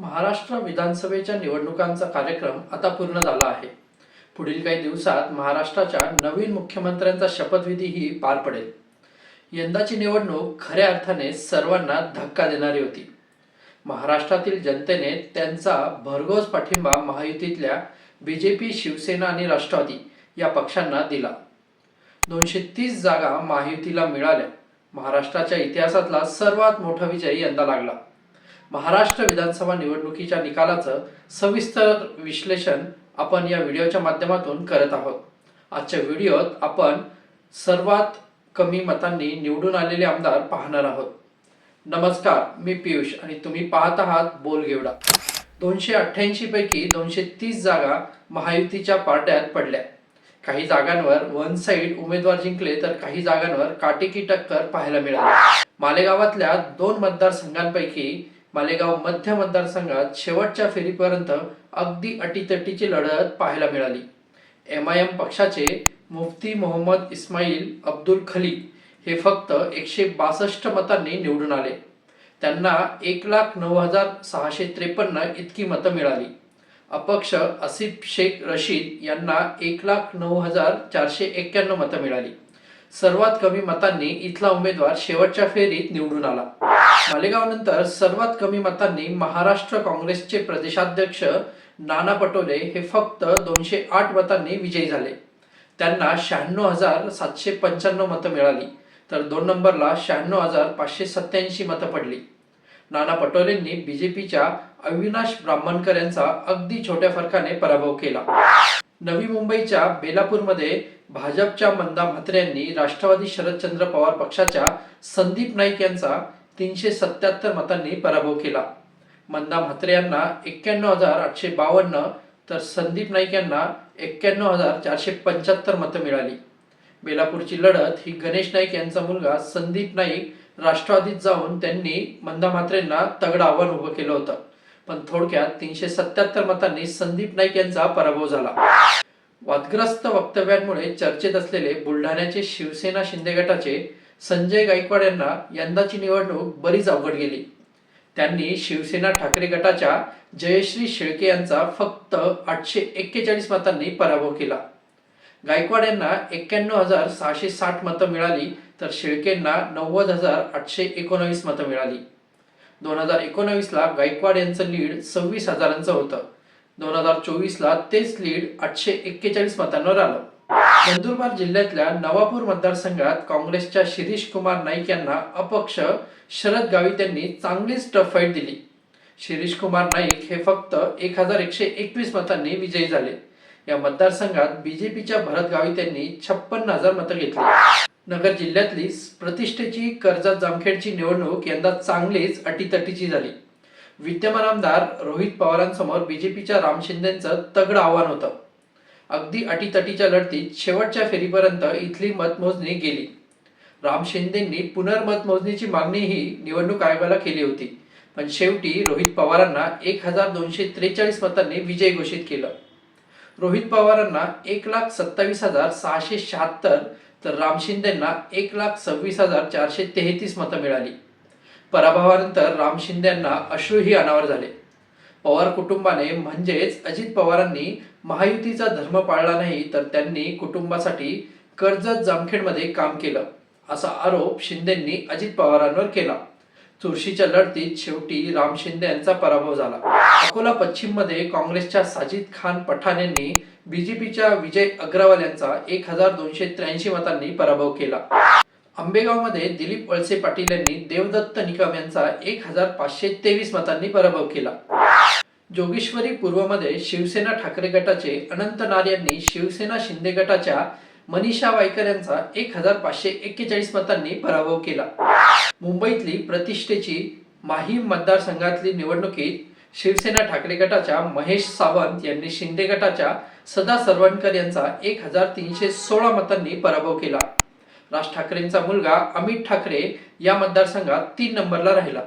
महाराष्ट्र विधानसभेच्या निवडणुकांचा कार्यक्रम आता पूर्ण झाला आहे. पुढील काही दिवसात महाराष्ट्राच्या नवीन मुख्यमंत्र्यांचा शपथविधीही पार पडेल. यंदाची निवडणूक खऱ्या अर्थाने सर्वांना धक्का देणारी होती. महाराष्ट्रातील जनतेने त्यांचा भरघोस पाठिंबा महायुतीतल्या बी जे पी शिवसेना आणि राष्ट्रवादी या पक्षांना दिला. दोनशे तीस जागा महायुतीला मिळाल्या. महाराष्ट्राच्या इतिहासातला सर्वात मोठा विजय यंदा लागला. महाराष्ट्र विधानसभा निवडणुकीच्या निकालाचं सविस्तर विश्लेषण आपण या व्हिडिओच्या माध्यमातून करत आहोत. आजच्या व्हिडिओत आपण सर्वात कमी मतांनी निवडून आलेले आमदार पाहणार आहोत. नमस्कार मी पियुष आणि तुम्ही पाहत आहात बोलगेवडा. दोनशे अठ्ठ्याऐंशी पैकी दोनशे तीस जागा महायुतीच्या पारड्यात पडल्या. काही जागांवर वन साइड उमेदवार जिंकले तर काही जागांवर काटेकी टक्कर पाहायला मिळाली. मालेगावातल्या दोन मतदारसंघांपैकी मालेगाव मध्य मतदारसंघात शेवटच्या फेरीपर्यंत अगदी अटीतटीची लढत पाहायला मिळाली. एम आय एम पक्षाचे मुफ्ती मोहम्मद इस्माईल अब्दुल खली हे फक्त एकशे बासष्ट मतांनी निवडून आले. त्यांना एक लाख नऊ हजार सहाशे त्रेपन्न इतकी मतं मिळाली. अपक्ष असिफ शेख रशीद यांना एक लाख नऊ हजार चारशे एक्क्याण्णव मतं मिळाली. सर्वात कमी मतांनी इथला उमेदवार शेवटच्या फेरीत निवडून आला. मालेगावनंतर सर्वात कमी मतांनी महाराष्ट्र काँग्रेसचे प्रदेशाध्यक्ष नाना पटोले हे फक्त दोनशे आठ मतांनी विजयी झाले. त्यांना शहाण्णव हजार सातशे पंच्याण्णव मतं मिळाली तर दोन नंबरला शहाण्णव हजार पाचशे सत्याऐंशी मतं पडली. नाना पटोलेंनी बीजेपीच्या अविनाश ब्राह्मणकर यांचा अगदी छोट्या फरकाने पराभव केला. नवी मुंबईच्या बेलापूरमध्ये भाजपच्या मंदा म्हात्रे यांनी राष्ट्रवादी शरदचंद्र पवार पक्षाच्या संदीप नाईक यांचा तीनशे सत्याहत्तर मतांनी पराभव केला. मंदा म्हात्रे यांना एक्क्याण्णव हजार आठशे बावन्न तर संदीप नाईक यांना एक्क्याण्णव हजार चारशे पंच्याहत्तर मतं मिळाली. बेलापूरची लढत ही गणेश नाईक यांचा मुलगा संदीप नाईक राष्ट्रवादीत जाऊन त्यांनी मंदा म्हात्रेंना तगडं आव्हान उभं केलं होतं. पण थोडक्यात तीनशे सत्याहत्तर मतांनी संदीप नाईक यांचा पराभव झाला. वादग्रस्त वक्तव्यांमुळे चर्चेत असलेले बुलढाण्याचे शिवसेना शिंदे गटाचे संजय गायकवाड यांना यंदाची निवडणूक बरीच अवघड गेली. त्यांनी शिवसेना ठाकरे गटाच्या जयश्री शेळके यांचा फक्त आठशे एक्केचाळीस मतांनी पराभव केला. गायकवाड यांना एक्क्याण्णव हजार सहाशे साठ मतं मिळाली तर शेळकेंना नव्वद हजार आठशे एकोणावीस मतं मिळाली. दोन हजार एकोणावीसला गायकवाड यांचं लीड सव्वीस हजारांचं होतं. दोन हजार चोवीसला तेच लीड आठशे एक्केचाळीस मतांवर आलं. नंदुरबार जिल्ह्यातल्या नवापूर मतदारसंघात काँग्रेसच्या शिरीष कुमार नाईक यांना अपक्ष शरद गावित यांनी चांगलीच टफ फाईट दिली. शिरीष कुमार नाईक हे फक्त एक हजार एकशे एकवीस मतांनी विजयी झाले. या मतदारसंघात बीजेपीच्या भरत गावित यांनी छप्पन्न हजार मतं घेतली. नगर जिल्ह्यातली प्रतिष्ठेची कर्जत जामखेडची निवडणूक यंदा चांगलीच अटीतटीची झाली. विद्यमान आमदार रोहित पवारांसमोर बीजेपीच्या राम शिंदेचं तगड आव्हान होतं. अगदी अटीतटीच्या लढतीत शेवटच्या फेरीपर्यंत इथली मतमोजणी गेली. राम शिंदेंनी पुनर्मतमोजणीची मागणीही निवडणूक आयोगाला केली होती. पण शेवटी रोहित पवारांना एक हजार दोनशे त्रेचाळीस मतांनी विजय घोषित केलं. रोहित पवारांना एक लाख सत्तावीस हजार सहाशे शहात्तर तर राम शिंदेंना एक लाख सव्वीस हजार चारशे तेहतीस मतं मिळाली. पराभवानंतर राम शिंदेंना अश्रूही अनावर झाले. पवार कुटुंबाने म्हणजेच अजित पवारांनी महायुतीचा धर्म पाळला नाही तर त्यांनी कुटुंबासाठी कर्जत जामखेडमध्ये काम केलं असा आरोप शिंदेंनी अजित पवारांवर केला. चुरशीच्या लढतीत शेवटी राम शिंदे यांचा पराभव झाला. अकोला पश्चिममध्ये काँग्रेसच्या साजिद खान पठाण यांनी बीजेपीच्या विजय अग्रवाल यांचा एक हजार दोनशे त्र्याऐंशी मतांनी पराभव केला. आंबेगावमध्ये दिलीप वळसे पाटील यांनी देवदत्त निकम यांचा एक हजार पाचशे तेवीस मतांनी पराभव केला. जोगेश्वरी पूर्वमध्ये शिवसेना ठाकरे गटाचे अनंत नार यांनी शिवसेना शिंदे गटाच्या मनीषा वायकर यांचा एक हजार पाचशे एक्केचाळीस मतांनी पराभव केला. मुंबईतली प्रतिष्ठेची माहीम मतदारसंघातली निवडणुकीत शिवसेना ठाकरे गटाच्या महेश सावंत यांनी शिंदे गटाच्या सदा सरवणकर यांचा एक हजार तीनशे सोळा मतांनी पराभव केला. राज ठाकरेंचा मुलगा अमित ठाकरे या मतदारसंघात तीन नंबरला राहिला.